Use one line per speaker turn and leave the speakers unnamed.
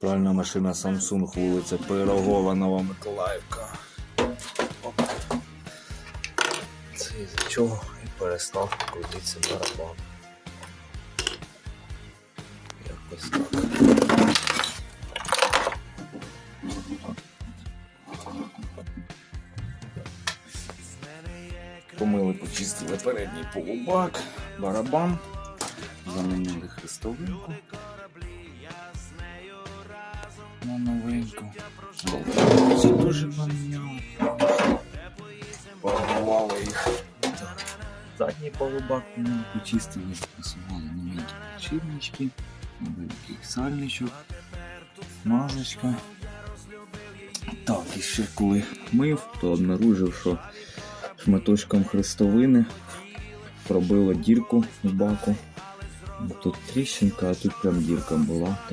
Пральна машина Samsung, вулиця Пирогова, Нова Миколаївка. Це із чого і перестав крутитися барабан. Якось так. Помили, почистили передній полубак, барабан, замінили хрестовинку на новеньку. Болтовці дуже поміняли. Порвали їх. Задній полубак ми почистили, посували новенькі підшипнички, новенький сальничок, смазочка. Так, і ще коли мив, то обнаружив, що шматочком хрестовини пробило дірку у баку. Тут тріщинка, а тут прям дірка була.